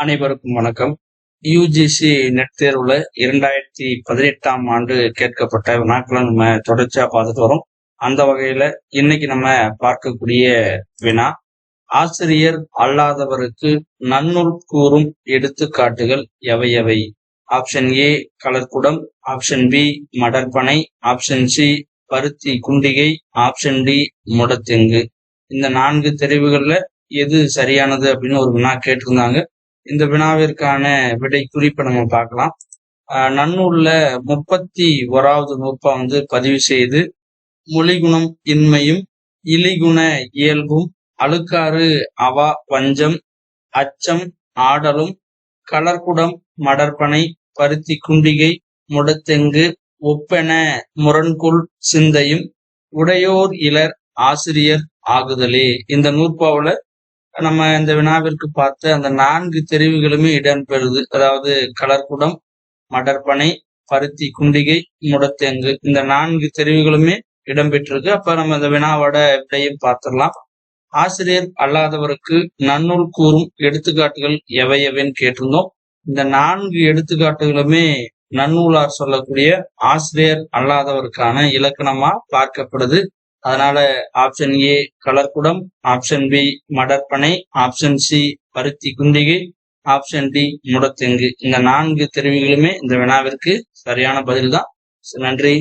அனைவருக்கும் வணக்கம். UGC net தேர்வுல இரண்டாயிரத்தி பதினெட்டாம் ஆண்டு கேட்கப்பட்ட வினாக்களை நம்ம தொடர்ச்சியா பார்த்துட்டு வரோம். அந்த வகையில இன்னைக்கு நம்ம பார்க்கக்கூடிய வினா ஆசிரியர் அல்லாதவருக்கு நன்னூல் கூறும் எடுத்துக்காட்டுகள் எவை எவை? ஆப்ஷன் ஏ கலர்குடம். ஆப்ஷன் பி மடற்பனை. ஆப்ஷன் சி பருத்தி குண்டிகை. ஆப்ஷன் டி முடத்தெங்கு. இந்த நான்கு தெரிவுகள்ல எது சரியானது அப்படின்னு ஒரு வினா கேட்டிருந்தாங்க. இந்த வினாவிற்கான விடை குறிப்பை நம்ம பார்க்கலாம். நன்னூல்ல முப்பத்தி ஓராவது நூற்பா வந்து பதிவு செய்து மொழிகுணம் இன்மையும் இலிகுண இயல்பும் அழுக்காறு அவா வஞ்சம் அச்சம் ஆடலும் கலர்குடம் மடற்பனை பருத்தி குண்டிகை முடத்தெங்கு ஒப்பென முரண்குள் சிந்தையும் உடையோர் இளர் ஆசிரியர் ஆகுதலே. இந்த நூற்பாவுல நம்ம இந்த வினாவிற்கு பார்த்த அந்த நான்கு தெரிவுகளுமே இடம்பெறுது அதாவது கலர்குடம் மடற்பனை பருத்தி குண்டிகை முடத்தேங்கு. இந்த நான்கு தெரிவுகளுமே இடம்பெற்றிருக்கு அப்ப நம்ம இந்த வினாவோட விடையும் பார்த்துடலாம். ஆசிரியர் அல்லாதவருக்கு நன்னூல் கூறும் எடுத்துக்காட்டுகள் எவை எவைன்னு கேட்டிருந்தோம். இந்த நான்கு எடுத்துக்காட்டுகளுமே நன்னூலார் சொல்லக்கூடிய ஆசிரியர் அல்லாதவருக்கான இலக்கணமா பார்க்கப்படுது. அதனால ஆப்ஷன் ஏ கலர்குடம் ஆப்ஷன் பி மடற்பனை ஆப்ஷன் சி பருத்தி குண்டிகை ஆப்ஷன் டி முடத்தெங்கு. இந்த நான்கு தெரிவுகளுமே இந்த வினாவிற்கு சரியான பதில் தான் நன்றி.